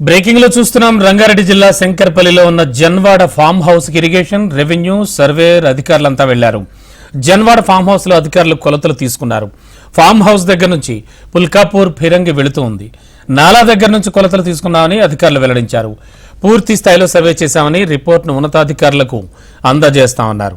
బ్రేకింగ్లో చూస్తున్నాం. రంగారెడ్డి జిల్లా శంకర్పల్లిలో ఉన్న జన్వాడ ఫామ్ హౌస్కి ఇరిగేషన్ రెవెన్యూ సర్వేర్ అధికారులంతా వెళ్ళారు. జన్వాడ ఫామ్ హౌస్లో అధికారులు కొలతలు తీసుకున్నారు. ఫామ్ హౌస్ దగ్గర నుంచి పుల్కాపూర్ ఫిరంగి వెళుతూ ఉంది. నాలా దగ్గర నుంచి కొలతలు తీసుకున్నామని అధికారులు వెల్లడించారు. పూర్తి స్థాయిలో సర్వే చేశామని రిపోర్ట్ను ఉన్నతాధికారులకు అందజేస్తామన్నారు.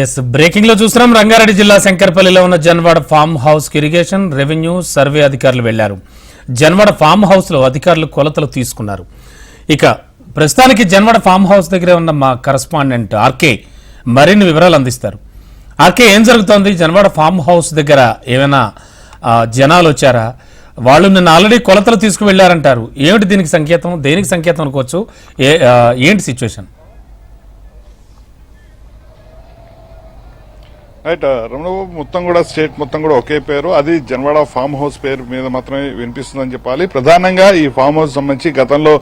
ఎస్ బ్రేకింగ్లో చూస్తున్నాం. రంగారెడ్డి జిల్లా శంకర్పల్లిలో ఉన్న జన్వాడ ఫామ్ హౌస్కి ఇరిగేషన్ రెవెన్యూ సర్వే అధికారులు వెళ్ళారు. జన్వాడ ఫామ్ హౌస్లో అధికారులు కొలతలు తీసుకున్నారు. ఇక ప్రస్తుతానికి జన్వాడ ఫామ్ హౌస్ దగ్గరే ఉన్న మా కరస్పాండెంట్ ఆర్కే మరిన్ని వివరాలు అందిస్తారు. ఆర్కే ఏం జరుగుతోంది? జన్వాడ ఫామ్ హౌస్ దగ్గర ఏమైనా జనాలు వచ్చారా? వాళ్ళు నిన్న ఆల్రెడీ కొలతలు తీసుకువెళ్ళారంటారు ఏమిటి దీనికి సంకేతం? దేనికి సంకేతం అనుకోవచ్చు? ఏ ఏంటి సిచ్యువేషన్ రైట్ రమణబాబు మొత్తం కూడా స్టేట్ మొత్తం కూడా ఒకే పేరు. అది జన్వాడ ఫామ్ హౌస్ పేరు మీద మాత్రమే వినిపిస్తుందని చెప్పాలి. ప్రధానంగా ఈ ఫామ్ హౌస్ సంబంధించి గతంలో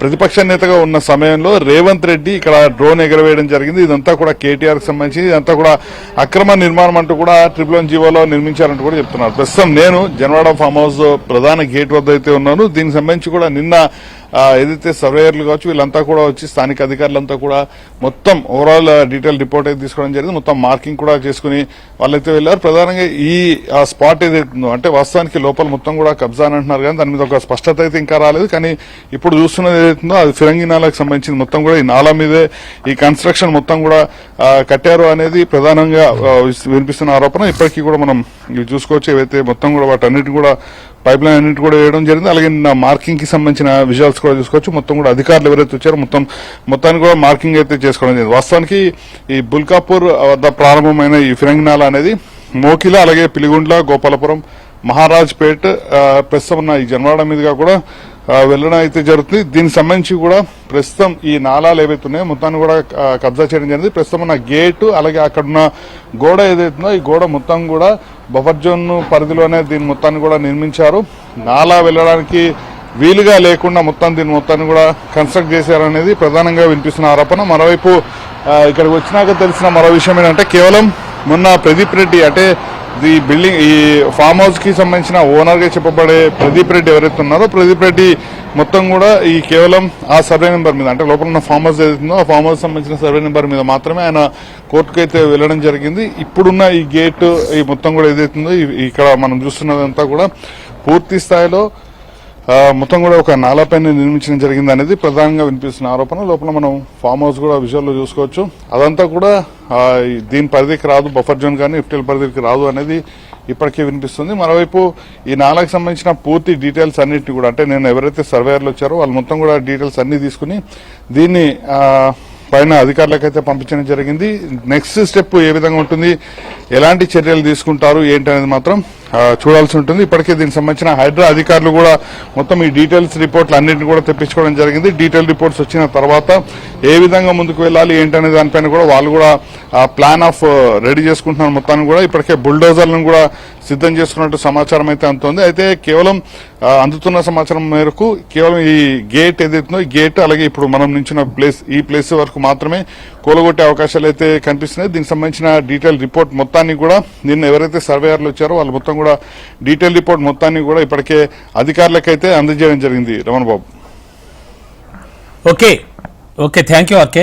ప్రతిపక్ష నేతగా ఉన్న సమయంలో రేవంత్ రెడ్డి ఇక్కడ డ్రోన్ ఎగరవేయడం జరిగింది. ఇదంతా కూడా కేటీఆర్ సంబంధించి ఇదంతా కూడా అక్రమ నిర్మాణం అంటూ కూడా ట్రిపుల్ వన్ జీవోలో నిర్మించారంటూ కూడా చెప్తున్నారు. ప్రస్తుతం నేను జన్వాడ ఫామ్ హౌస్ ప్రధాన గేట్ వద్ద అయితే ఉన్నాను. దీనికి సంబంధించి కూడా నిన్న ఏదైతే సర్వేయర్లు కావచ్చు వీళ్ళంతా కూడా వచ్చి స్థానిక అధికారులంతా కూడా మొత్తం ఓవరాల్ డీటెయిల్ రిపోర్ట్ అయితే తీసుకోవడం జరిగింది. మొత్తం మార్కింగ్ కూడా చేసుకుని వాళ్ళైతే వెళ్ళారు. ప్రధానంగా ఈ ఆ స్పాట్ ఏదైతే అంటే వాస్తవానికి లోపల మొత్తం కూడా కబ్జా అని అంటున్నారు కానీ దాని మీద ఒక స్పష్టత అయితే ఇంకా రాలేదు. కానీ ఇప్పుడు చూస్తున్నది ఏదైతుందో అది ఫిరంగి నాలకు సంబంధించింది. మొత్తం కూడా ఈ నాలా మీదే ఈ కన్స్ట్రక్షన్ మొత్తం కూడా కట్టారు అనేది ప్రధానంగా వినిపిస్తున్న ఆరోపణ. ఇప్పటికీ కూడా మనం ఇవి చూసుకోవచ్చు. ఏవైతే మొత్తం కూడా వాటన్నిటిని కూడా పైప్ లైన్ అన్నింటి కూడా వేయడం జరిగింది. అలాగే నా మార్కింగ్కి సంబంధించిన విజువల్స్ కూడా చూసుకోవచ్చు మొత్తం కూడా అధికారులు ఎవరైతే వచ్చారో మొత్తం మొత్తానికి కూడా మార్కింగ్ అయితే చేసుకోవడం జరిగింది. వాస్తవానికి ఈ బుల్కాపూర్ వద్ద ప్రారంభమైన ఈ ఫిరంగినాల అనేది మోకిల అలాగే పిలిగుండ్ల గోపాలపురం మహారాజ్పేట్ ప్రస్తుతం ఉన్న ఈ జన్వాడ మీదుగా కూడా వెళ్ళడం అయితే జరుగుతుంది. దీనికి సంబంధించి కూడా ప్రస్తుతం ఈ నాలాలు ఏవైతే ఉన్నాయో మొత్తాన్ని కూడా కబ్జా చేయడం జరిగింది. ప్రస్తుతం ఉన్న గేటు అలాగే అక్కడ ఉన్న గోడ ఏదైతుందో ఈ గోడ మొత్తం కూడా బఫర్ జోన్ పరిధిలోనే దీని మొత్తాన్ని కూడా నిర్మించారు. నాలా వెళ్ళడానికి వీలుగా లేకుండా మొత్తం దీని మొత్తాన్ని కూడా కన్స్ట్రక్ట్ చేశారనేది ప్రధానంగా వినిపిస్తున్న ఆరోపణ. మరోవైపు ఇక్కడికి వచ్చినాక తెలిసిన మరో విషయం ఏంటంటే కేవలం మొన్న ప్రదీప్ రెడ్డి అంటే ఈ బిల్డింగ్ ఈ ఫామ్ హౌస్కి సంబంధించిన ఓనర్గా చెప్పబడే ప్రదీప్ రెడ్డి ఎవరైతే ఉన్నారో ప్రదీప్ రెడ్డి మొత్తం కూడా ఈ కేవలం ఆ సర్వే నెంబర్ మీద అంటే లోపల ఉన్న ఫామ్ హౌస్ ఏదైతుందో ఆ ఫామ్ హౌస్ సంబంధించిన సర్వే నెంబర్ మీద మాత్రమే ఆయన కోర్టుకు అయితే వెళ్ళడం జరిగింది. ఇప్పుడున్న ఈ గేట్ ఈ మొత్తం కూడా ఏదైతుందో ఇక్కడ మనం చూస్తున్నదంతా కూడా పూర్తి స్థాయిలో మొత్తం కూడా ఒక నాలాపైన నిర్మించడం జరిగింది అనేది ప్రధానంగా వినిపిస్తున్న ఆరోపణ. లోపల మనం ఫామ్ హౌస్ కూడా విజువల్లో చూసుకోవచ్చు. అదంతా కూడా దీని పరిధికి రాదు బఫర్ జోన్ కానీ ఇఫ్టెల్ పరిధికి రాదు అనేది ఇప్పటికే వినిపిస్తుంది. మరోవైపు ఈ నాలకు సంబంధించిన పూర్తి డీటెయిల్స్ అన్నింటినీ కూడా అంటే నేను ఎవరైతే సర్వేయర్లు వచ్చారో వాళ్ళు మొత్తం కూడా డీటెయిల్స్ అన్ని తీసుకుని దీన్ని పైన అధికారులకైతే పంపించడం జరిగింది. నెక్స్ట్ స్టెప్ ఏ విధంగా ఉంటుంది ఎలాంటి చర్యలు తీసుకుంటారు ఏంటనేది మాత్రం చూడాల్సి ఉంటుంది. ఇప్పటికే దీనికి సంబంధించిన హైడ్రా అధికారులు కూడా మొత్తం ఈ డీటెయిల్స్ రిపోర్ట్లు అన్నింటిని కూడా తెప్పించుకోవడం జరిగింది. డీటెయిల్ రిపోర్ట్స్ వచ్చిన తర్వాత ఏ విధంగా ముందుకు వెళ్ళాలి ఏంటనే దానిపైన కూడా వాళ్ళు కూడా ప్లాన్ ఆఫ్ రెడీ చేసుకుంటున్నారు మొత్తాన్ని కూడా. ఇప్పటికే బుల్డోజర్లను కూడా సిద్ధం చేసుకున్నట్టు సమాచారం అయితే అందుతుంది అయితే కేవలం అందుతున్న సమాచారం మేరకు కేవలం ఈ గేట్ ఏదైతుందో ఈ గేట్ అలాగే ఇప్పుడు మనం నించిన ప్లేస్ ఈ ప్లేస్ వరకు మాత్రమే కూలగొట్టే అవకాశాలు అయితే కనిపిస్తున్నాయి. దీనికి సంబంధించిన డీటెయిల్ రిపోర్ట్ మొత్తాన్ని కూడా నిన్న ఎవరైతే సర్వేయర్లు వచ్చారో వాళ్ళు మొత్తం కూడా డీటెయిల్ రిపోర్ట్ మొత్తాన్ని కూడా ఇప్పటికే అధికారులకైతే అందజేయడం జరిగింది. Ramana Babu okay. Okay. Thank you okay